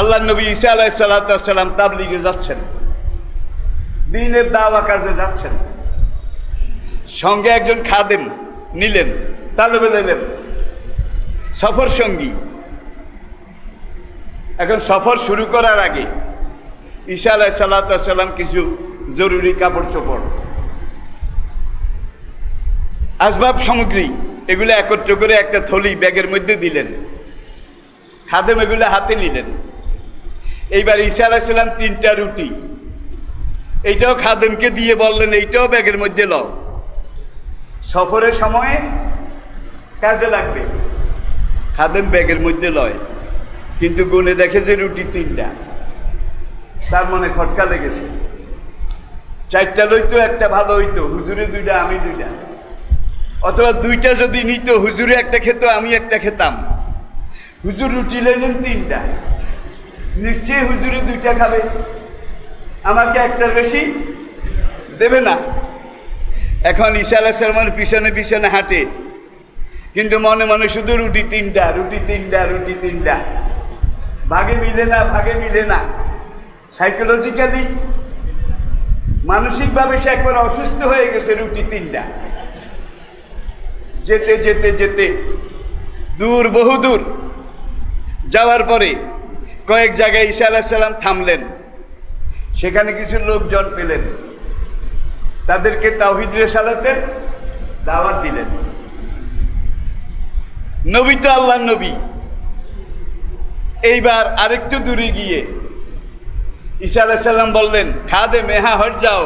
আল্লাহ নবী আলাহ সাল্লাম তাবলিগে যাচ্ছেন। দিনের দাওয়া কাজে যাচ্ছেন। সঙ্গে একজন খাদেম নিলেন, তালেবে নিলেন সফর সঙ্গী। এখন সফর শুরু করার আগে ঈসা আলাহ সাল্লাম কিছু জরুরি কাপড় চোপড়। আসবাব সামগ্রী এগুলো একত্র করে একটা থলি ব্যাগের মধ্যে দিলেন। খাদেম এগুলো হাতে নিলেন। এইবার ঈসা আলাহিসাল্লাম তিনটা রুটি। এইটাও খাদেমকে দিয়ে বললেন, এইটাও ব্যাগের মধ্যে লও। সফরের সময়ে কাজে লাগবে। খাদেম ব্যাগের মধ্যে লয়। কিন্তু গুনে দেখে যে রুটি তিনটা। তার মনে খটকা লেগেছে। চারটা লইতো, একটা ভালো হইতো, হুজুরে দুইটা, আমি দুইটা। অথবা দুইটা যদি নিত, হুজুরে একটা খেত, আমি একটা খেতাম। হুজুর রুটি লইলেন তিনটা। নিশ্চয়ই হুজুরে দুইটা খাবে। আমাকে একটার বেশি দেবে না। এখন আলাহ সালমান পিছনে পিছনে হাঁটে। কিন্তু মনে মনে শুধু রুটি তিনটা রুটি তিনটা রুটি তিনটা। ভাগে মিলে না, ভাগে মিলে না। সাইকোলজিক্যালি মানসিকভাবে সে একবার অসুস্থ হয়ে গেছে রুটি তিনটা। যেতে যেতে যেতে। দূর, বহুদূর যাওয়ার পরে কয়েক জায়গায় ঈশা আলাহ সাল্লাম থামলেন। সেখানে কিছু লোকজন পেলেন। তাদেরকে তাওহিদ রেসালাতের দাওয়াত দিলেন। নবী তো আল্লাহ নবী। এইবার আরেকটু দূরে গিয়ে ঈশা আলাহ সাল্লাম বললেন, খাদে মেহা হট যাও,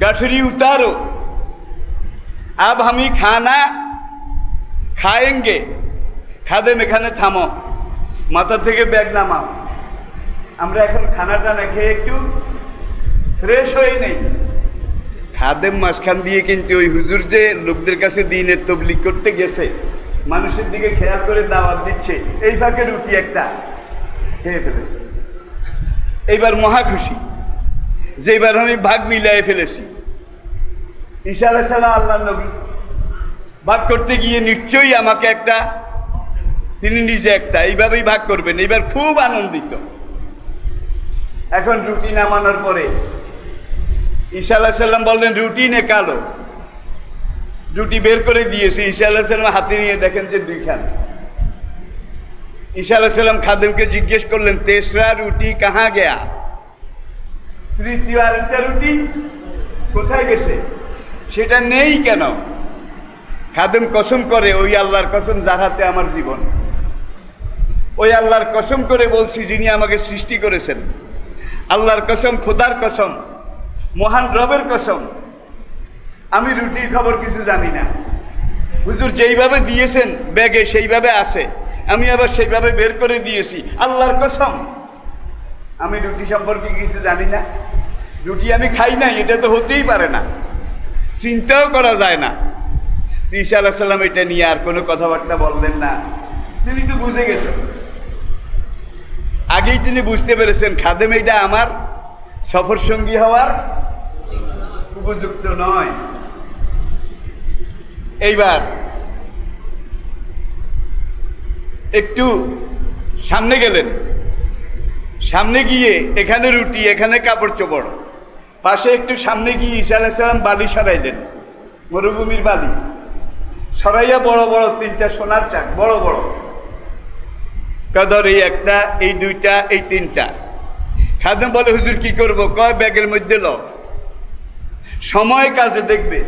গাঠুরি উতারো। আব আমি খানা খায়েঙ্গে। খাদেম এখানে থামো। মাথা থেকে ব্যাগ নামাও। আমরা এখন খানাটা না খেয়ে একটু ফ্রেশ হয়ে নেই। খাদেম মাঝখান দিয়ে কিন্তু ওই হুজুর যে লোকদের কাছে দিনের তবলিক করতে গেছে। মানুষের দিকে খেয়াল করে দাওয়াত দিচ্ছে। এই ফাঁকে রুটি একটা খেয়ে ফেলেছে। এইবার মহা খুশি। যে এবার আমি ভাগ মিলাই ফেলেছি। আলাহ সাল্লাম আল্লাহ নবী। ভাগ করতে গিয়ে নিশ্চয়ই আমাকে একটা তিনি নিজে একটা, এইভাবেই ভাগ করবেন। এবার খুব আনন্দিত। এখন রুটি নামানোর পরে ঈশা আল্লাহ সাল্লাম বললেন, রুটি নে কালো। রুটি বের করে দিয়েছে ঈশা আল্লাহ সাল্লাম হাতে নিয়ে দেখেন যে দুইখান। ঈশা আল্লাহ সাল্লাম খাদেমকে জিজ্ঞেস করলেন, তেসরা রুটি কাহা গেয়া? তৃতীয় আরেকটা রুটি কোথায় গেছে? সেটা নেই কেন? খাদেম কসম করে, ওই আল্লাহর কসম যার হাতে আমার জীবন। ওই আল্লাহর কসম করে বলছি যিনি আমাকে সৃষ্টি করেছেন। আল্লাহর কসম, খোদার কসম, মহান রবের কসম। আমি রুটির খবর কিছু জানি না। হুজুর যেইভাবে দিয়েছেন, ব্যাগে সেইভাবে আসে আমি আবার সেইভাবে বের করে দিয়েছি। আল্লাহর কসম। আমি রুটি সম্পর্কে কিছু জানি না। রুটি আমি খাই নাই, এটা তো হতেই পারে না। চিন্তাও করা যায় না। ঈসা আল্লাহ সাল্লাম এটা নিয়ে আর কোনো কথাবার্তা বললেন না। তিনি তো বুঝে গেছেন। আগেই তিনি বুঝতে পেরেছেন, খাদেম এটা আমার সফর সঙ্গী হওয়ার উপযুক্ত নয়। এইবার একটু সামনে গেলেন। সামনে গিয়ে এখানে রুটি, এখানে কাপড় চোপড়। পাশে একটু সামনে গিয়ে ঈসা আলাইসালাম বালি সরাইলেন, মরুভূমির বালি। সরাইয়া বড় বড় তিনটা সোনার চাক, বড় বড়। কদর এই একটা, এই দুইটা, এই তিনটা। খাদেম বলে, হুজুর কি করব? কয়, ব্যাগের মধ্যে ল। সময় কাজে দেখবে।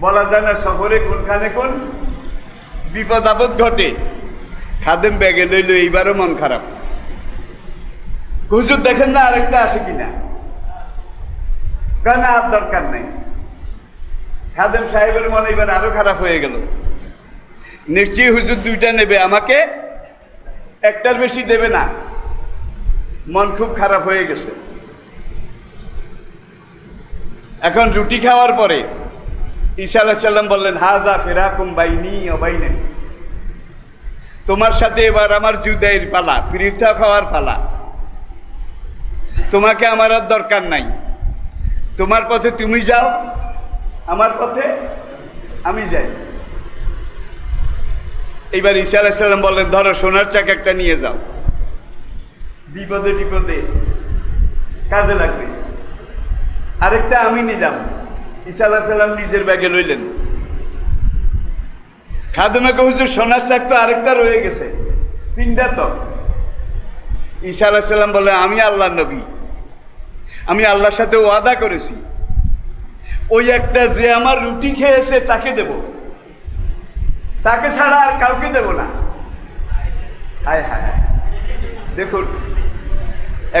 বলা যায় না সফরে কোনখানে কোন। বিপদ আপদ ঘটে। খাদেম ব্যাগে লইল, এইবারও মন খারাপ। হুজুর দেখেন না আরেকটা আসে কিনা? কেন আর দরকার নেই? খাদেম সাহেবের মনে এবার আরও খারাপ হয়ে গেল। নিশ্চয়ই হুজুর দুইটা নেবে আমাকে। একটার বেশি দেবে না। মন খুব খারাপ হয়ে গেছে। এখন রুটি খাওয়ার পরে ঈসা আলাহ সাল্লাম বললেন হাজা ফেরাকুম বাইনি অবাইনে তোমার সাথে এবার আমার জুদাইয়ের পালা পৃথা খাওয়ার পালা। তোমাকে আমার আর দরকার নাই। তোমার পথে তুমি যাও, আমার পথে আমি যাই। এইবার ঈসা আলাইসাল্লাম বললেন, ধরো, সোনার চাক একটা নিয়ে যাও। বিপদে টিপদে কাজে লাগবে। আরেকটা আমি নিলাম। ঈসা আলাহ সাল্লাম নিজের ব্যাগে লইলেন। খাদমাকে হুজুর, সোনার চাক তো আরেকটা রয়ে গেছে। তিনটা তো? ঈসা আলাহ সাল্লাম বলে আমি আল্লাহ নবী। আমি আল্লাহর সাথে ওয়াদা করেছি। ওই একটা যে আমার রুটি খেয়েছে তাকে দেব। তাকে ছাড়া আর কাউকে দেব না। হায় হায়। দেখুন,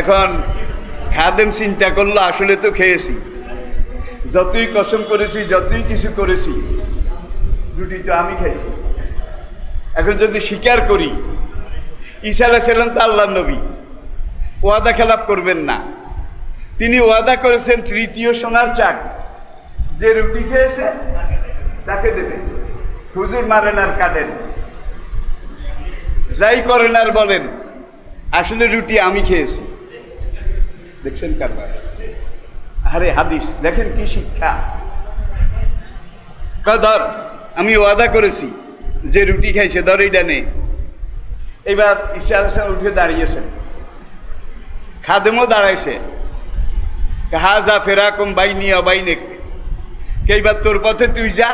এখন খাদেম চিন্তা করল, আসলে তো খেয়েছি। যতই কসম করেছি, যতই কিছু করেছি, রুটি তো আমি খাইছি। এখন যদি স্বীকার করি আলাহ সাল্লাম তো আল্লাহ নবী, ওয়াদা খেলাপ করবেন না। তিনি ওয়াদা করেছেন তৃতীয় সোনার চাক। যে রুটি খেয়েছে, তাকে দেবেন। হুজুর মারেন আর কাটেন যাই করেন আর বলেন, আসলে রুটি আমি খেয়েছি। দেখছেন কারবার? আরে হাদিস, দেখেন কি শিক্ষা। ধর, আমি ওয়াদা করেছি যে রুটি খাইছে, ধর এইটা নে। এবার আলসান উঠে দাঁড়িয়েছেন। খাদেমও দাঁড়াইছে। হা হাজা ফেরাকম বাইনি অবাইনেক। এইবার তোর পথে তুই যা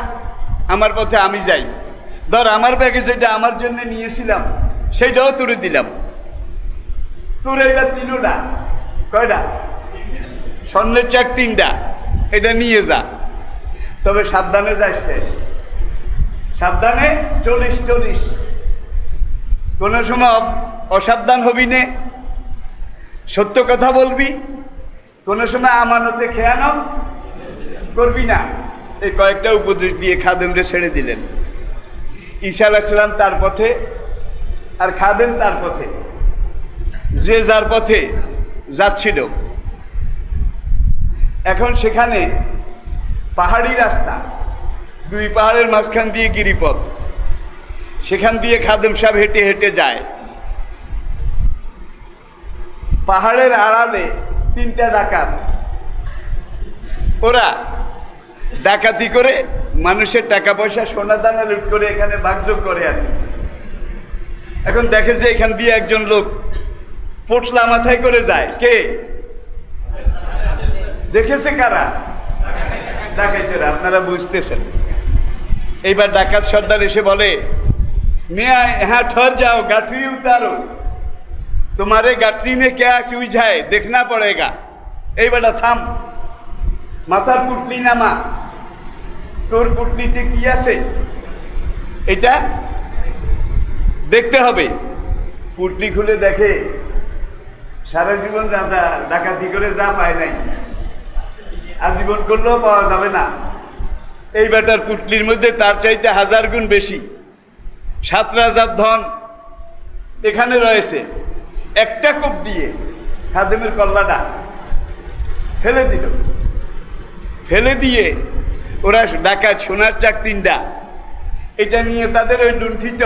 আমার পথে আমি যাই। ধর, আমার ব্যাগে যেটা আমার জন্য নিয়েছিলাম সেইটাও তোরে দিলাম। তোর এইবার তিনোটা। কয়টা? স্বর্ণের চাক তিনটা। এটা নিয়ে যা। তবে সাবধানে যাস শেষ। সাবধানে চল্লিশ চল্লিশ কোনো সময় অসাবধান হবি নে। সত্য কথা বলবি। কোনো সময় আমানতে খেয়ানো করবি না। এই কয়েকটা উপদেশ দিয়ে খাদেমরে ছেড়ে দিলেন। ঈশা আলাহিসাল্লাম তার পথে আর খাদেম তার পথে। যে যার পথে যাচ্ছিল। এখন সেখানে পাহাড়ি রাস্তা, দুই পাহাড়ের মাঝখান দিয়ে গিরিপথ। সেখান দিয়ে খাদেম সাহেব হেঁটে হেঁটে যায়। পাহাড়ের আড়ালে তিনটা ডাকাত। ওরা ডাকাতি করে মানুষের টাকা পয়সা, সোনা দানা লুট করে এখানে বাগযোগ করে আর এখন দেখে যে এখান দিয়ে একজন লোক পোটলা মাথায় করে যায়। কে? দেখেছে কারা? ডাকাইতে আপনারা বুঝতেছেন। এইবার ডাকাত সর্দার এসে বলে মেয়ে হ্যাঁ ঠর যাও গাঠরি উতারো। তোমারে গাঠি নে কে চুই যায় দেখনা পড়েগা। এইবারটা থাম। মাথার পুটলি নামা। তোর পুটলিতে কি আছে? এটা দেখতে হবে। পুটলি খুলে দেখে, সারা জীবন রাজা ডাকাতি করে যা পায় নাই, আজীবন করলেও পাওয়া যাবে না। এই বেটার পুটলির মধ্যে তার চাইতে হাজার গুণ বেশি। সাত রাজার ধন এখানে রয়েছে। একটা কোপ দিয়ে খাদেমের কল্লাটা ফেলে দিল। ফেলে দিয়ে ওরা ডাকা সোনার চাক তিনটা। এটা নিয়ে তাদের ওই লুণ্ঠিত।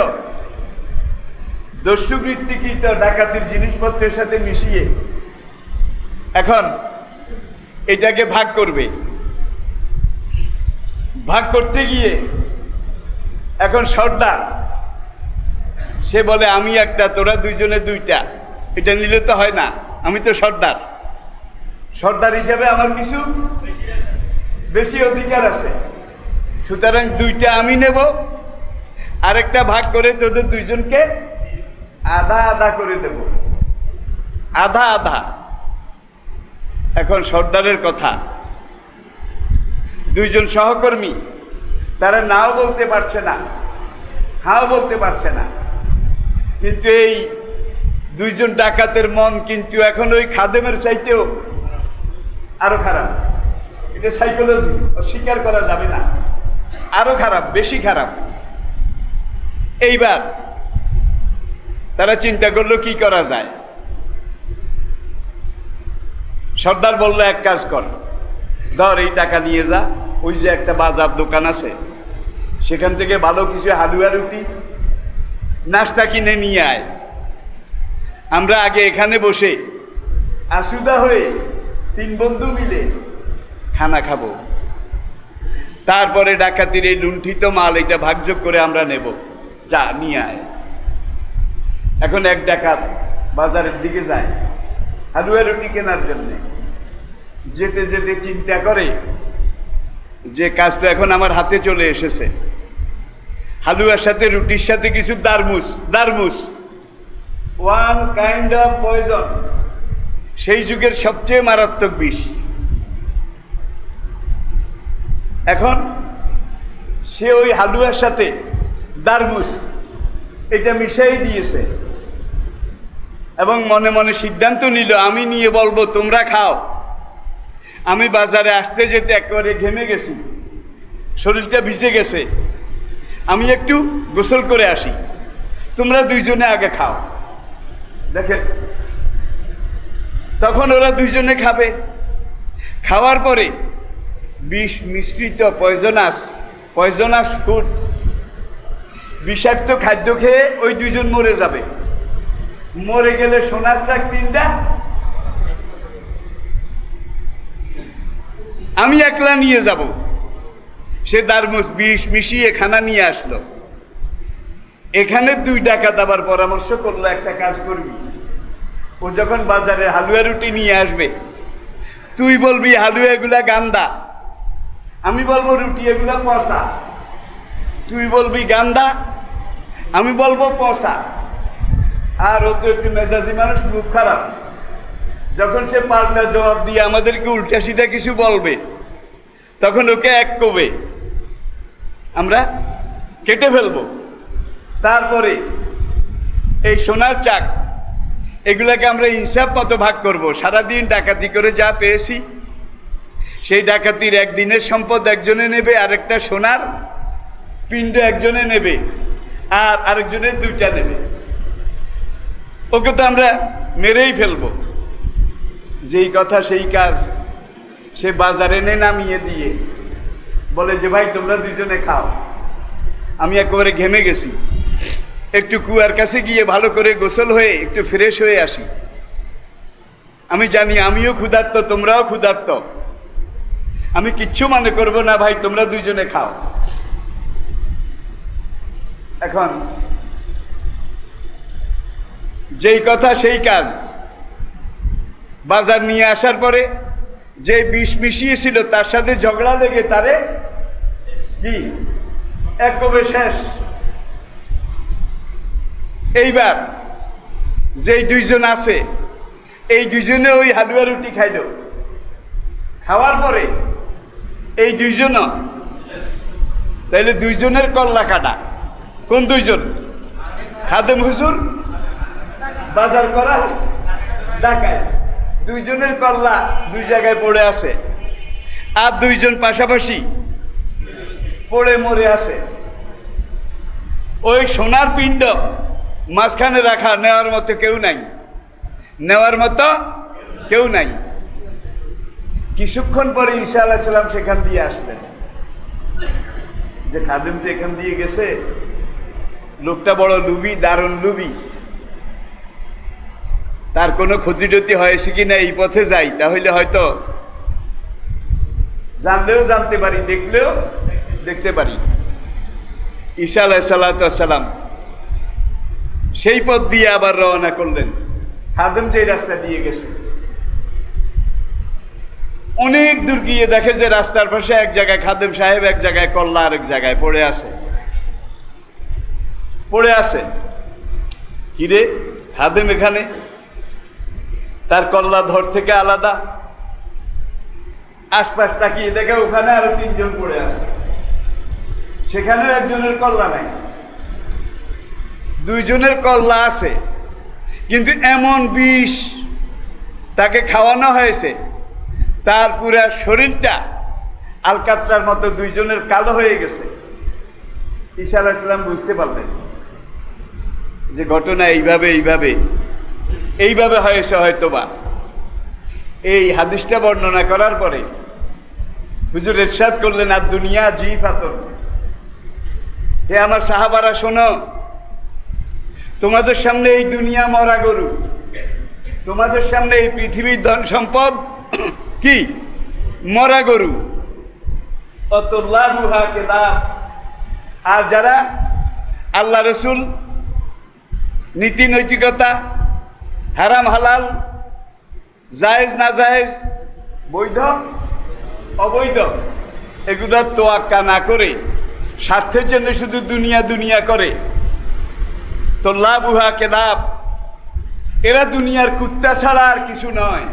দস্যুবৃত্তিকৃত ডাকাতির জিনিসপত্রের সাথে মিশিয়ে এখন এটাকে ভাগ করবে। ভাগ করতে গিয়ে এখন সর্দার, সে বলে, আমি একটা, তোরা দুইজনে দুইটা। এটা নিলে তো হয় না, আমি তো সর্দার। সর্দার হিসাবে আমার কিছু বেশি অধিকার আছে। সুতরাং দুইটা আমি নেব, আরেকটা ভাগ করে তোদের দুইজনকে আধা আধা করে দেব। আধা আধা। এখন সর্দারের কথা। দুইজন সহকর্মী, তারা নাও বলতে পারছে না হাও বলতে পারছে না। কিন্তু এই দুইজন ডাকাতের মন কিন্তু এখন ওই খাদেমের চাইতেও আরও খারাপ। এটা সাইকোলজি অস্বীকার করা যাবে না। আরও খারাপ, বেশি খারাপ। এইবার তারা চিন্তা করল, কি করা যায়? সর্দার বলল, এক কাজ কর। ধর এই টাকা নিয়ে যা, ওই যে একটা বাজার দোকান আছে, সেখান থেকে ভালো কিছু হালুয়া রুটি, নাস্তা কিনে নিয়ে আয়। আমরা আগে এখানে বসে আসুদা হয়ে তিন বন্ধু মিলে খানা খাব। তারপরে ডাকাতির এই লুণ্ঠিত মাল এটা ভাগযোগ করে আমরা নেব। যা, নিয়ে আয়। এখন এক ডাকাত বাজারের দিকে যায়, হালুয়া রুটি কেনার জন্য। যেতে যেতে চিন্তা করে যে কাজটা এখন আমার হাতে চলে এসেছে। হালুয়ার সাথে, রুটির সাথে কিছু দারমুস দারমুস। ওয়ান কাইন্ড অফ পয়জন সেই যুগের সবচেয়ে মারাত্মক বিষ। এখন সে ওই হালুয়ার সাথে দারমুস, এটা মিশাই দিয়েছে। এবং মনে মনে সিদ্ধান্ত নিল, আমি নিয়ে বলব, তোমরা খাও। আমি বাজারে আসতে যেতে একেবারে ঘেমে গেছি। শরীরটা ভিজে গেছে। আমি একটু গোসল করে আসি। তোমরা দুইজনে আগে খাও। দেখেন, তখন ওরা দুইজনে খাবে। খাওয়ার পরে বিষ মিশ্রিত পয়জনাস পয়জনাস ফুড বিষাক্ত খাদ্য খেয়ে ওই দুজন মরে যাবে। মরে গেলে সোনার চাক তিনটা? আমি একলা নিয়ে যাব। সে দারমুস, বিষ মিশিয়ে খানা নিয়ে আসলো। এখানে দুই টাকা আবার পরামর্শ করল, একটা কাজ করবি। ও যখন বাজারে হালুয়া রুটি নিয়ে আসবে, তুই বলবি হালুয়া এগুলা গান্দা। আমি বলব রুটি এগুলা পচা। তুই বলবি গান্দা, আমি বলব পচা। আর ও তো একটু মেজাজি মানুষ, মুখ খারাপ। যখন সে পাল্টা জবাব দিয়ে আমাদেরকে উল্টা সিধা কিছু বলবে, তখন ওকে এক কবে, আমরা কেটে ফেলব। তারপরে এই সোনার চাক, এগুলাকে আমরা ইনসাফ মতো ভাগ করব। সারাদিন ডাকাতি করে যা পেয়েছি সেই ডাকাতির একদিনের সম্পদ একজনে নেবে, আরেকটা সোনার পিণ্ড একজনে নেবে, আর আরেকজনে দুইটা নেবে। ওকে তো আমরা মেরেই ফেলব। যেই কথা, সেই কাজ সে বাজারে এনে নামিয়ে দিয়ে বলে যে, ভাই, তোমরা দুজনে খাও। আমি একেবারে ঘেমে গেছি। একটু কুয়ার কাছে গিয়ে ভালো করে গোসল হয়ে, একটু ফ্রেশ হয়ে আসি। আমি জানি আমিও ক্ষুধার্ত, তোমরাও ক্ষুধার্ত। আমি কিচ্ছু মনে করব না ভাই, তোমরা দুইজনে খাও। এখন, যেই কথা সেই কাজ। বাজার নিয়ে আসার পরে যে বিষ মিশিয়েছিল, তার সাথে ঝগড়া লেগে তারে কি? এক কবে শেষ? এইবার যেই দুইজন আছে, এই দুইজনে ওই হালুয়া রুটি খাইল। খাওয়ার পরে এই দুইজনও? তাইলে দুইজনের কল্লা কাটা। কোন দুইজন? খাদেম হুজুর, বাজার করা ডাকায়। দুইজনের কল্লা দুই জায়গায় পড়ে আছে। আর দুইজন পাশাপাশি পড়ে মরে আছে। ওই সোনার পিণ্ড মাঝখানে রাখা নেওয়ার মতো কেউ নাই। নেওয়ার মতো কেউ নাই। কিছুক্ষণ পরে ঈশা আলাহিসাল্লাম সেখান দিয়ে আসলেন। যে খাদেম তো এখান দিয়ে গেছে। লোকটা বড় লুবি, দারুণ লুবি। তার কোনো ক্ষতি টতি হয়েছে কি না, এই পথে যাই, তাহলে হয়তো জানলেও জানতে পারি, দেখলেও দেখতে পারি। ঈশা আলাহিসাল্লাম সেই পথ দিয়ে আবার রওনা করলেন। খাদেম যে রাস্তা দিয়ে গেছে। অনেক দূর গিয়ে দেখে যে রাস্তার পাশে এক জায়গায় খাদেম সাহেব, এক জায়গায় কল্লা, আরেক জায়গায় পড়ে আছে। পড়ে আছে। কিরে খাদেম এখানে? তার কল্লা ধর থেকে আলাদা। আশপাশ তাকিয়ে দেখে ওখানে আরও তিনজন পড়ে আছে। সেখানেও একজনের কল্লা নাই। দুইজনের কল্লা আছে। কিন্তু এমন বিষ তাকে খাওয়ানো হয়েছে। তার পুরা শরীরটা আলকাত্রার মতো দুইজনের কালো হয়ে গেছে। ঈশা আলাহিসাল্লাম বুঝতে পারলেন যে ঘটনা এইভাবে এইভাবে এইভাবে হয়েছে হয়তো বা এই হাদিসটা বর্ণনা করার পরে হুজুর এরশাদ করলেন আর দুনিয়া জি ফাতর হে আমার সাহাবারা, শোনো, তোমাদের সামনে এই দুনিয়া মরা গরু, তোমাদের সামনে এই পৃথিবীর ধন সম্পদ কি? মরা গরু। অত লাভুহাকে লাভ আর যারা আল্লাহ রসুল, নীতি নৈতিকতা, হারাম হালাল, জায়েজ না জায়েজ, বৈধ, অবৈধ এগুলোর তোয়াক্কা না করে, স্বার্থের জন্য শুধু দুনিয়া দুনিয়া করে। তো লাভ উহা কে লাভ এরা দুনিয়ার কুত্তা ছাড়া আর কিছু নয়।